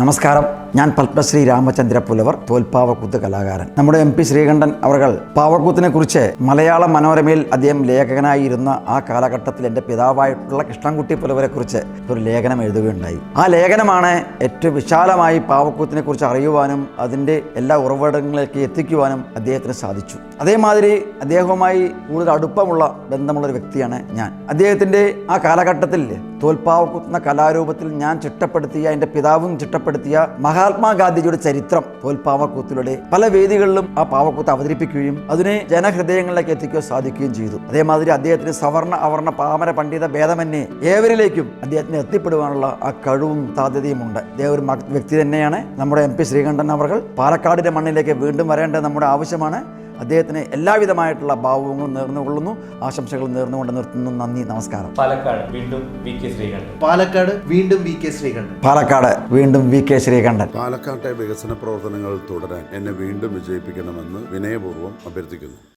നമസ്കാരം. ഞാൻ പത്മശ്രീ രാമചന്ദ്ര പുലവർ തോൽപ്പാവക്കൂത്ത് കലാകാരൻ. നമ്മുടെ എം പി ശ്രീകണ്ഠൻ അവർ പാവക്കൂത്തിനെ കുറിച്ച് മലയാള മനോരമയിൽ അദ്ദേഹം ലേഖകനായിരുന്ന ആ കാലഘട്ടത്തിൽ എന്റെ പിതാവായിട്ടുള്ള കൃഷ്ണൻകുട്ടി പുലവരെ കുറിച്ച് ഒരു ലേഖനം എഴുതുകയുണ്ടായി. ആ ലേഖനമാണ് ഏറ്റവും വിശാലമായി പാവക്കൂത്തിനെ കുറിച്ച് അറിയുവാനും അതിന്റെ എല്ലാ ഉറവിടങ്ങളിലേക്ക് എത്തിക്കുവാനും അദ്ദേഹത്തിന് സാധിച്ചു. അതേമാതിരി അദ്ദേഹവുമായി കൂടുതൽ അടുപ്പമുള്ള ബന്ധമുള്ള ഒരു വ്യക്തിയാണ് ഞാൻ. അദ്ദേഹത്തിന്റെ ആ കാലഘട്ടത്തിൽ തോൽപ്പാവക്കുത്തുന്ന കലാരൂപത്തിൽ ഞാൻ ചിട്ടപ്പെടുത്തിയ എന്റെ പിതാവും ചിട്ടപ്പെടുത്തിയ മഹാത്മാഗാന്ധിജിയുടെ ചരിത്രം തോൽപ്പാവക്കൂത്തിലൂടെ പല വേദികളിലും ആ പാവക്കൂത്ത് അവതരിപ്പിക്കുകയും അതിനെ ജനഹൃദയങ്ങളിലേക്ക് എത്തിക്കുകയോ സാധിക്കുകയും ചെയ്തു. അതേമാതിരി അദ്ദേഹത്തിന് സവർണ അവർണ പാമര പണ്ഡിത ഭേദമന്യേ ഏവരിലേക്കും അദ്ദേഹത്തിന് എത്തിപ്പെടുവാനുള്ള ആ കഴിവും സാധ്യതയും ഉണ്ട് അദ്ദേഹം ഒരു വ്യക്തി തന്നെയാണ്. നമ്മുടെ എം പി ശ്രീകണ്ഠൻ അവർ പാലക്കാടിന്റെ മണ്ണിലേക്ക് വീണ്ടും വരേണ്ടത് നമ്മുടെ ആവശ്യമാണ്. അദ്ദേഹത്തിന് എല്ലാവിധമായിട്ടുള്ള ഭാവങ്ങളും നേർന്നുകൊള്ളുന്നു. ആശംസകൾ നേർന്നുകൊണ്ട് നിർത്തുന്നു. നന്ദി നമസ്കാരം. പാലക്കാട് വീണ്ടും വി കെ ശ്രീകണ്ഠൻ. പാലക്കാട് വീണ്ടും വി കെ ശ്രീകണ്ഠൻ. പാലക്കാട് വീണ്ടും വി കെ ശ്രീകണ്ഠൻ. പാലക്കാട്ടെ വികസന പ്രവർത്തനങ്ങൾ തുടരാൻ എന്നെ വീണ്ടും വിജയിപ്പിക്കണമെന്ന് വിനയപൂർവം അഭ്യർത്ഥിക്കുന്നു.